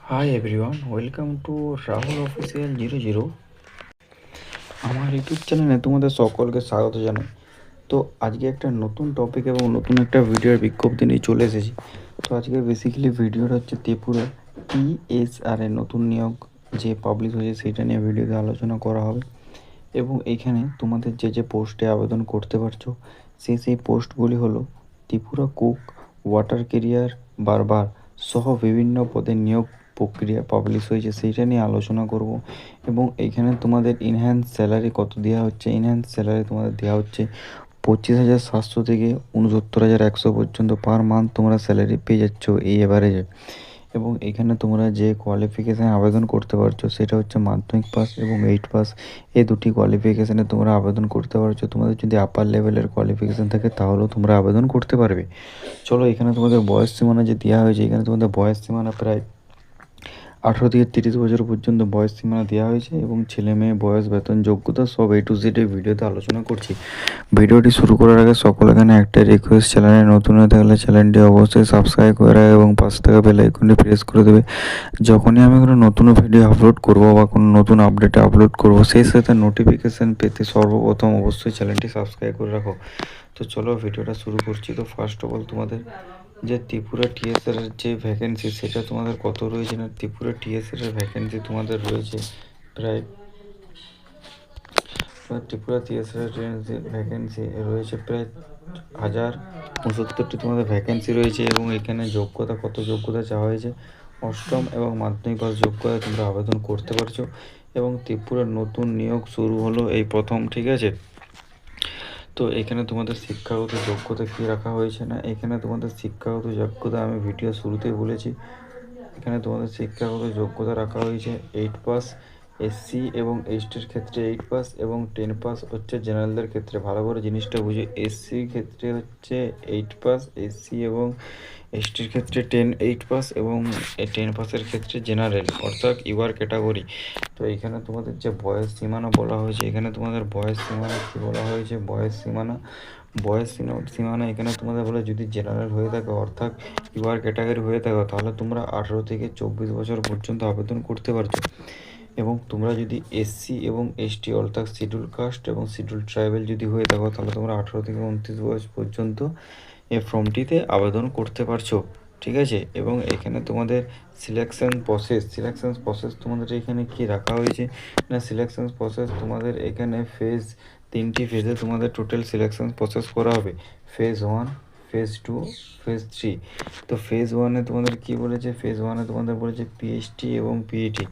Hi everyone welcome to Rahul official zero zero আমার YouTube চ্যানেলে তোমাদের সকলকে স্বাগত জানাই। তো আজকে একটা নতুন টপিক এবং নতুন একটা ভিডিওর বিজ্ঞপ্তি নিয়ে চলে এসেছি। তো আজকে বেসিক্যালি ভিডিওটা হচ্ছে ত্রিপুরা টিএসআর এর নতুন নিয়োগ যে পাবলিশ হয়েছে সেটা নিয়ে ভিডিওতে আলোচনা করা হবে। এবং এখানে তোমাদের যে যে পোস্টে আবেদন করতে পারছ, সেই সেই পোস্টগুলি হলো ত্রিপুরা কুক ওয়াটার কেরিয়ার বারবার সহ বিভিন্ন পদে নিয়োগ প্রক্রিয়া পাবলিশ হয়েছে, সেইটা নিয়ে আলোচনা করব। এবং এখানে তোমাদের ইনহ্যান্স স্যালারি কত দেওয়া হচ্ছে? ইনহ্যান্স স্যালারি তোমাদের দেওয়া হচ্ছে পঁচিশ হাজার সাতশো থেকে উনসত্তর হাজার একশো পর্যন্ত পার মান্থ তোমরা স্যালারি পেয়ে যাচ্ছ এই এভারেজে এবং এখানে তোমরা যে কোয়ালিফিকেশানে আবেদন করতে পারছ, সেটা হচ্ছে মাধ্যমিক পাস এবং এইট পাস এই দুটি কোয়ালিফিকেশানে তোমরা আবেদন করতে পারছ। তোমাদের যদি আপার লেভেলের কোয়ালিফিকেশান থাকে, তাহলেও তোমরা আবেদন করতে পারবে। চলো এখানে তোমাদের বয়স সীমানা যে দেওয়া হয়েছে, এখানে তোমাদের বয়স সীমানা প্রায় আঠেরো থেকে তিরিশ বছর পর্যন্ত বয়স সীমানা দেওয়া হয়েছে এবং ছেলে মেয়ে, বয়স, বেতন, যোগ্যতা সব এ টু জেড এই ভিডিওতে আলোচনা করছি। ভিডিওটি শুরু করার আগে সকল এখানে একটা রিকোয়েস্ট চ্যানেলে নতুন হয়ে থাকলে চ্যানেলটি অবশ্যই সাবস্ক্রাইব করে রাখে এবং পাশে থাকা বেল আইকনটি প্রেস করে দেবে। যখনই আমি কোনো নতুন ভিডিও আপলোড করব বা কোনো নতুন আপডেট আপলোড করব, সেই সাথে নোটিফিকেশান পেতে সর্বপ্রথম অবশ্যই চ্যানেলটি সাবস্ক্রাইব করে রাখো। তো চলো ভিডিওটা শুরু করছি। তো ফার্স্ট অফ অল তোমাদের যে ত্রিপুরা টিএসআর যে ভ্যাকেন্সি সেটা তোমাদের কত রয়েছে না ত্রিপুরা টিএসআর ভ্যাকেন্সি তোমাদের রয়েছে প্রায় ত্রিপুরা টিএসআর ভ্যাকেন্সি রয়েছে প্রায় হাজার উনসত্তরটি তোমাদের ভ্যাকেন্সি রয়েছে এবং এখানে যোগ্যতা কত যোগ্যতা চাওয়া হয়েছে? অষ্টম এবং মাধ্যমিক পাস যোগ্যতা তোমরা আবেদন করতে পারছ এবং ত্রিপুরার নতুন নিয়োগ শুরু হলো এই প্রথম, ঠিক আছে? তো এখানে তোমাদের শিক্ষাগত যোগ্যতা কী রাখা হয়েছে না? এখানে তোমাদের শিক্ষাগত যোগ্যতা আমি ভিডিও শুরুতেই বলেছি। এখানে তোমাদের শিক্ষাগত যোগ্যতা রাখা হয়েছে এইট পাস এসসি এবং এসটির ক্ষেত্রে এইট পাস এবং টেন পাস হচ্ছে জেনারেলদের ক্ষেত্রে। ভালো করে জিনিসটা বুঝে এসসির ক্ষেত্রে হচ্ছে এইট পাস এসসি এবং এসটির ক্ষেত্রে টেন এইট পাস এবং টেন পাসের ক্ষেত্রে জেনারেল অর্থাৎ ইউআর ক্যাটাগরি তো এখানে তোমাদের যে বয়স সীমানা বলা হয়েছে, এখানে তোমাদের বয়স সীমানা কী বলা হয়েছে? বয়স সীমানা বয়স সীমানা এখানে তোমাদের বলে যদি জেনারেল হয়ে থাকে, অর্থাৎ ইউআর ক্যাটাগরি হয়ে থাকো, তাহলে তোমরা আঠেরো থেকে চব্বিশ বছর পর্যন্ত আবেদন করতে পারছ। এবং তোমরা যদি এসসি এবং এসটি অর্থাৎ শিডিউল কাস্ট এবং শিডিউল ট্রাইবেল যদি হয়ে থাকো, তাহলে তোমরা আঠেরো থেকে উনত্রিশ বয়স পর্যন্ত এই ফর্মটিতে আবেদন করতে পারছ, ঠিক আছে? এবং এখানে তোমাদের সিলেকশন প্রসেস সিলেকশন প্রসেস তোমাদের এখানে কি রাখা হয়েছে? না সিলেকশন প্রসেস তোমাদের এখানে ফেজ তিনটি ফেজে তোমাদের টোটাল সিলেকশন প্রসেস করা হবে। Phase one phase two phase three তো ফেজ ওয়ানে তোমাদের কি বলেছে? ফেজ ওয়ানে তোমাদের বলেছে পিএইচটি এবং পিইটি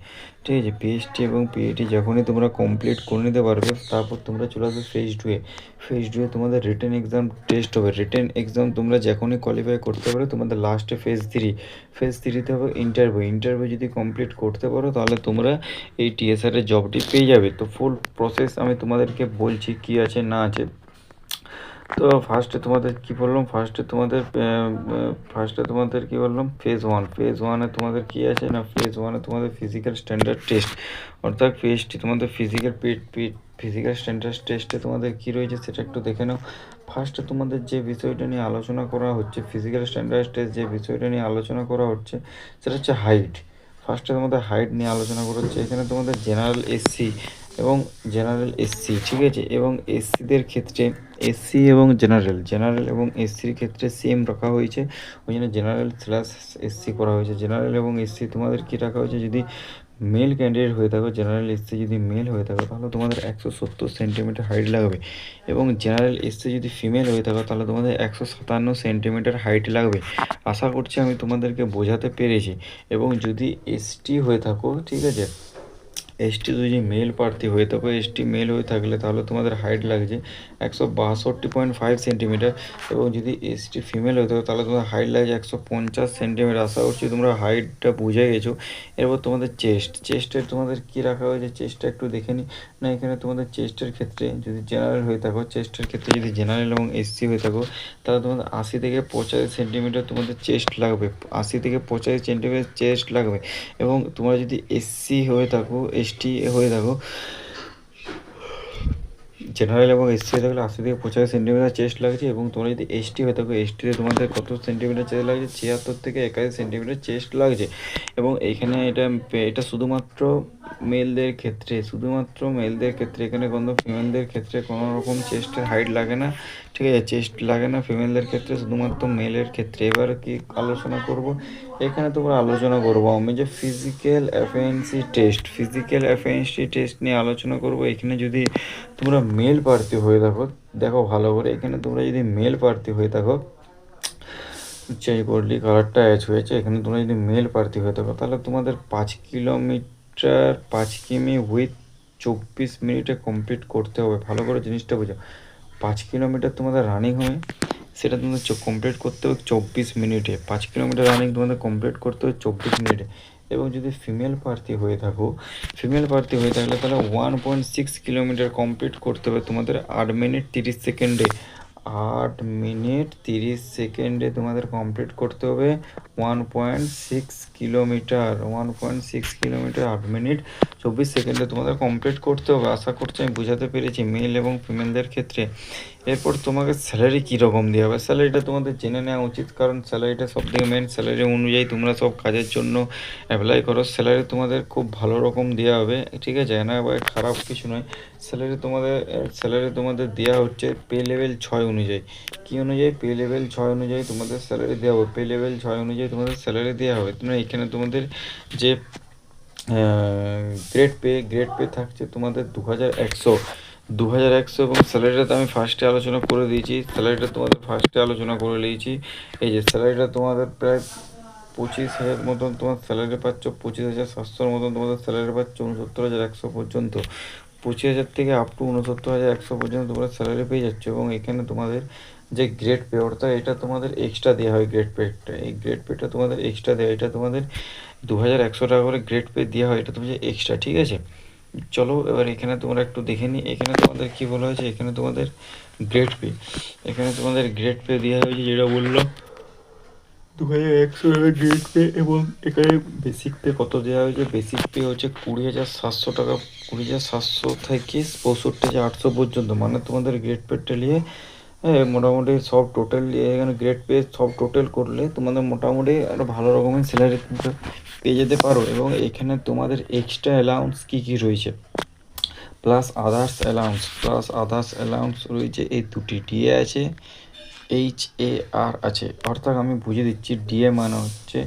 ঠিক আছে? পিএইচটি এবং পিইটি যখনই তোমরা কমপ্লিট করে নিতে পারবে, তারপর তোমরা চলে আসবে ফেজ টুয়ে ফেজ টুয়ে তোমাদের রিটেন এক্সাম টেস্ট হবে। রিটেন এক্সাম তোমরা যখনই কোয়ালিফাই করতে পারো, তোমাদের লাস্টে ফেজ থ্রি ফেজ থ্রিতে হবে ইন্টারভিউ ইন্টারভিউ যদি কমপ্লিট করতে পারো, তাহলে তোমরা এই টিএসআরের জবটি পেয়ে যাবে। তো ফুল প্রসেস আমি তোমাদেরকে বলছি কি আছে, না আছে। তো ফার্স্টে তোমাদের কি বললাম? ফার্স্টে তোমাদের ফার্স্টে তোমাদের কি বললাম? ফেজ ওয়ান ফেজ ওয়ানে তোমাদের কি আছে না? ফেজ ওয়ানে তোমাদের ফিজিক্যাল স্ট্যান্ডার্ড টেস্ট অর্থাৎ ফেজটি তোমাদের physical PET PET physical standard টেস্টে তোমাদের কি রয়েছে সেটা একটু দেখে নাও। ফার্স্টে তোমাদের যে বিষয়টা নিয়ে আলোচনা করা হচ্ছে ফিজিক্যাল স্ট্যান্ডার্ড টেস্ট যে বিষয়টা নিয়ে আলোচনা করা হচ্ছে, সেটা হচ্ছে হাইট ফার্স্টে তোমাদের হাইট নিয়ে আলোচনা করা হচ্ছে, এখানে তোমাদের জেনারেল এসসি এবং জেনারেল এসসি ঠিক আছে? এবং এসসিদের ক্ষেত্রে এসসি এবং জেনারেল জেনারেল এবং এসসির ক্ষেত্রে সেম রাখা হয়েছে। ওই জন্য জেনারেল স্ল্যাশ এসসি করা হয়েছে। জেনারেল এবং এসসি তোমাদের কী রাখা হয়েছে? যদি মেল ক্যান্ডিডেট হয়ে থাকো, জেনারেল এসসি যদি মেল হয়ে থাকো, তাহলে তোমাদের একশো সত্তর সেন্টিমিটার হাইট লাগবে। এবং জেনারেল এসসি যদি ফিমেল হয়ে থাকো, তাহলে তোমাদের একশো সাতান্ন সেন্টিমিটার হাইট লাগবে। আশা করছি আমি তোমাদেরকে বোঝাতে পেরেছি। এবং যদি এসটি হয়ে থাকো, ঠিক আছে এসটি যদি মেল প্রার্থী হয়ে থাকো এসটি মেল হয়ে থাকলে তাহলে তোমাদের হাইট লাগছে একশো বাষট্টি পয়েন্ট ফাইভ সেন্টিমিটার এবং যদি এসটি ফিমেল হয়ে থাকো, তাহলে তোমাদের হাইট লাগছে একশো পঞ্চাশ সেন্টিমিটার আশা করছি তোমরা হাইটটা বুঝে গেছো। এরপর তোমাদের চেস্ট চেস্টের তোমাদের কী রাখা হয়েছে? চেস্টটা একটু দেখে নিই না, এখানে তোমাদের চেস্টের ক্ষেত্রে যদি জেনারেল হয়ে থাকো চেস্টের ক্ষেত্রে যদি জেনারেল এবং এসসি হয়ে থাকো, তাহলে তোমাদের আশি থেকে পঁচাশি সেন্টিমিটার তোমাদের চেস্ট লাগবে। আশি থেকে পঁচাশি সেন্টিমিটার চেস্ট লাগবে। এবং তোমরা যদি এসসি হয়ে থাকো এসটি হয়ে থাকো জেনারেল এবং এসসি হয়ে থাকলে আশি থেকে পঁচাশি সেন্টিমিটার চেস্ট লাগছে এবং তোমরা যদি এসটি হয়ে থাকো এসটিতে তোমাদের কত সেন্টিমিটার চেস্ট লাগছে? ছিয়াত্তর থেকে একাশি সেন্টিমিটার চেস্ট লাগছে। এবং এখানে এটা এটা শুধুমাত্র মেলদের ক্ষেত্রে, শুধুমাত্র মেলদের ক্ষেত্রে, এখানে কোনো ফিমেলদের ক্ষেত্রে কোনো রকম চেস্টের হাইট লাগে না। ঠিক আছে চেস্ট লাগে না ফিমেলদের ক্ষেত্রে, শুধুমাত্র মেলের ক্ষেত্রে। এবার কি আলোচনা করব? এখানে তোমরা আলোচনা করব। আমি যে physical efficiency test physical efficiency test নিয়ে আলোচনা করব, এখানে যদি তোমরা মেল প্রার্থী হয়ে থাকো, দেখো ভালো করে, এখানে তোমরা যদি মেল প্রার্থী হয়ে থাকো চাই করলি কালারটা অ্যাচ হয়েছে, এখানে তোমরা যদি মেল প্রার্থী হয়ে থাকো, তাহলে তোমাদের পাঁচ কিলোমিটার পাঁচ কিমি উইথ চব্বিশ মিনিটে কমপ্লিট করতে হবে। ভালো করে জিনিসটা বোঝো পাঁচ কিলোমিটার তোমাদের রানিং হবে। সেটা তোমাদের কমপ্লিট করতে হবে চব্বিশ মিনিটে। পাঁচ কিলোমিটার রানিং তোমাদের কমপ্লিট করতে হবে চব্বিশ মিনিটে। এবং যদি ফিমেল প্রার্থী হয়ে থাকো ফিমেল প্রার্থী হয়ে থাকলে তাহলে one point six kilometre complete করতে হবে তোমাদের আট মিনিট তিরিশ সেকেন্ডে আট মিনিট তিরিশ সেকেন্ডে তোমাদের কমপ্লিট করতে হবে। One point six kilometre one point six kilometre আট মিনিট চব্বিশ সেকেন্ডে তোমাদের কমপ্লিট করতে হবে। আশা করছি আমি বোঝাতে পেরেছি মেল এবং ফিমেলদের ক্ষেত্রে। এরপর তোমাকে স্যালারি কীরকম দেওয়া হবে? স্যালারিটা তোমাদের জেনে নেওয়া উচিত, কারণ স্যালারিটা সব থেকে মেন স্যালারি অনুযায়ী তোমরা সব কাজের জন্য অ্যাপ্লাই করো। স্যালারি তোমাদের খুব ভালো রকম দেওয়া হবে, ঠিক আছে? না এবার খারাপ কিছু নয়। স্যালারি তোমাদের স্যালারি তোমাদের দেওয়া হচ্ছে পে লেভেল ছয় অনুযায়ী। কী অনুযায়ী? পে লেভেল ছয় অনুযায়ী তোমাদের স্যালারি দেওয়া হবে। পে লেভেল ছয় অনুযায়ী তোমাদের স্যালারি দেওয়া হবে। তোমরা এখানে তোমাদের যে গ্রেড পে গ্রেড পে থাকছে তোমাদের দু হাজার একশো। দু হাজার একশো এবং স্যালারিটা তো আমি ফার্স্টে আলোচনা করে দিয়েছি। স্যালারিটা তোমাদের ফার্স্টে আলোচনা করে নিয়েছি। এই যে স্যালারিটা তোমাদের প্রায় পঁচিশ হাজার মতন তোমার স্যালারি পাচ্ছ, পঁচিশ হাজার সাতশোর মতন তোমাদের স্যালারি পাচ্ছ, উনসত্তর হাজার একশো পর্যন্ত। পঁচিশ হাজার থেকে আপ টু উনসত্তর হাজার একশো পর্যন্ত তোমরা স্যালারি পেয়ে যাচ্ছ এবং এখানে তোমাদের যে গ্রেড পে অর্থাৎ এটা তোমাদের এক্সট্রা দেওয়া হয় গ্রেড পেটা এই গ্রেড পেটা তোমাদের এক্সট্রা দেওয়া এটা তোমাদের দু হাজার একশো টাকা করে গ্রেড পে দেওয়া হয়। এটা তোমাদের এক্সট্রা ঠিক আছে? চলো এবার এখানে তোমরা একটু দেখে নিই। এখানে তোমাদের কি বলা হয়েছে? এখানে তোমাদের গ্রেড পে এখানে তোমাদের গ্রেড পে দেওয়া হয়েছে যেটা বলল দু হাজার একশো টাকা গ্রেড পে এবং এখানে বেসিক পে কত দেওয়া হয়েছে? বেসিক পে হচ্ছে কুড়ি হাজার সাতশো টাকা কুড়ি হাজার সাতশো থেকে পঁয়ষট্টি হাজার আটশো পর্যন্ত। মানে তোমাদের গ্রেড পেটা নিয়ে মোটামুটি সব টোটাল এখানে গ্রেড পে সব টোটাল করলে তোমাদের মোটামুটি একটা ভালো রকমের স্যালারি পেয়ে যেতে পারো। এবং এখানে তোমাদের এক্সট্রা অ্যালাউন্স কী কী রয়েছে? Plus others allowance plus others allowance রয়েছে, এই দুটি ডিএ আছে এইচ এ আর আছে। অর্থাৎ আমি বুঝে দিচ্ছি ডিএ মানে হচ্ছে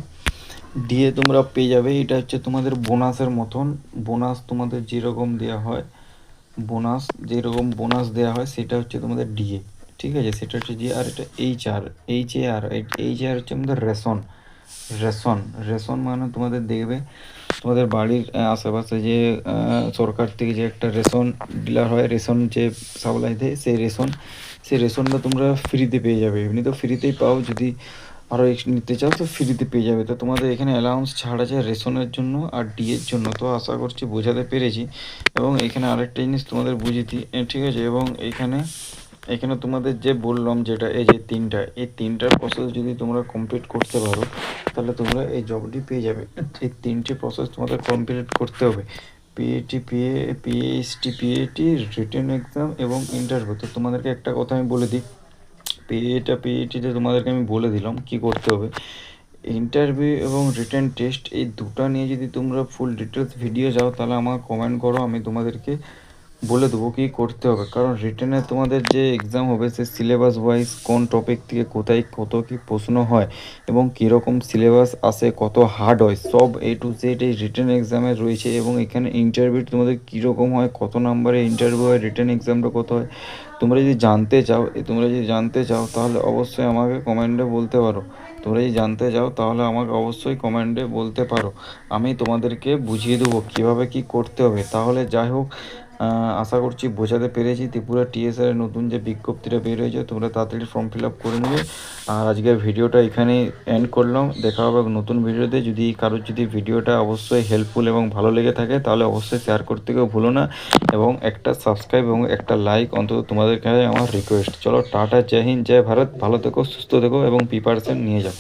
ডিএ তোমরা পেয়ে যাবে, এটা হচ্ছে তোমাদের বোনাসের মতন। বোনাস তোমাদের যেরকম দেওয়া হয় বোনাস যেরকম বোনাস দেওয়া হয়, সেটা হচ্ছে তোমাদের ডিএ ঠিক আছে, সেটা হচ্ছে যে আর এটা H R H A R H A R হচ্ছে আমাদের রেশন রেশন রেশন মানে তোমাদের দেখবে তোমাদের বাড়ির আশেপাশে যে সরকার থেকে যে একটা রেশন ডিলার হয়, রেশন যে সাপ্লাই দেয়, সেই রেশন, সেই রেশনটা তোমরা ফ্রিতে পেয়ে যাবে। এমনি তো ফ্রিতেই পাও, যদি আরও নিতে চাও তো ফ্রিতে পেয়ে যাবে। তো তোমাদের এখানে অ্যালাউন্স ছাড় আছে রেশনের জন্য আর ডিএর জন্য। তো আশা করছি বোঝাতে পেরেছি। এবং এখানে আরেকটা জিনিস তোমাদের বুঝিয়ে দিই ঠিক আছে? এবং এখানে এখানে তোমাদের যে বললাম যেটা, এই যে তিনটা, এই তিনটার প্রসেস যদি তোমরা কমপ্লিট করতে পারো, তাহলে তোমরা এই জবটি পেয়ে যাবে। এই তিনটি প্রসেস তোমাদের কমপ্লিট করতে হবে। PAT PA PHT PAT written exam এবং ইন্টারভিউ তো তোমাদেরকে একটা কথা আমি বলে দিই। পিএটা পিএটিতে তোমাদেরকে আমি বলে দিলাম কি করতে হবে। ইন্টারভিউ এবং রিটেন টেস্ট এই দুটা নিয়ে যদি তোমরা ফুল ডিটেলস ভিডিও যাও, তাহলে আমার কমেন্ট করো, আমি তোমাদেরকে বলে দেবো কী করতে হবে। কারণ রিটেনে তোমাদের যে এক্সাম হবে সে সিলেবাস ওয়াইজ কোন টপিক থেকে কোথায় কত কী প্রশ্ন হয় এবং কীরকম সিলেবাস আসে, কত হার্ড হয়, সব এ টু জেড এই রিটেন এক্সামে রয়েছে এবং এখানে ইন্টারভিউ তোমাদের কীরকম হয়, কত নাম্বারে ইন্টারভিউ হয় রিটেন এক্সামটা কত হয়, তোমরা যদি জানতে চাও তোমরা যদি জানতে চাও তাহলে অবশ্যই আমাকে কমেন্টে বলতে পারো। তোমরা যদি জানতে চাও তাহলে আমাকে অবশ্যই কমেন্টে বলতে পারো। আমি তোমাদেরকে বুঝিয়ে দেবো কীভাবে কী করতে হবে। তাহলে যাই হোক আশা করছি বোঝাতে পেরেছি। ত্রিপুরা টিএসআর নতুন যে বিজ্ঞপ্তিটা বের হয়েছে, তোমরা তাড়াতাড়ি ফর্ম ফিল আপ করে নেবে। আর আজকের ভিডিওটা এখানে এন্ড করলাম। দেখা হবে নতুন ভিডিওতে। যদি কারোর যদি ভিডিওটা অবশ্যই হেল্পফুল এবং ভালো লেগে থাকে, তাহলে অবশ্যই শেয়ার করতে কেউ ভুলো না। এবং একটা সাবস্ক্রাইব এবং একটা লাইক অন্তত তোমাদের কাছে আমার রিকোয়েস্ট চলো, টাটা, জয় হিন্দ, জয় ভারত। ভালো থেকো, সুস্থ থেকো এবং প্রিপারেশন নিয়ে যাও।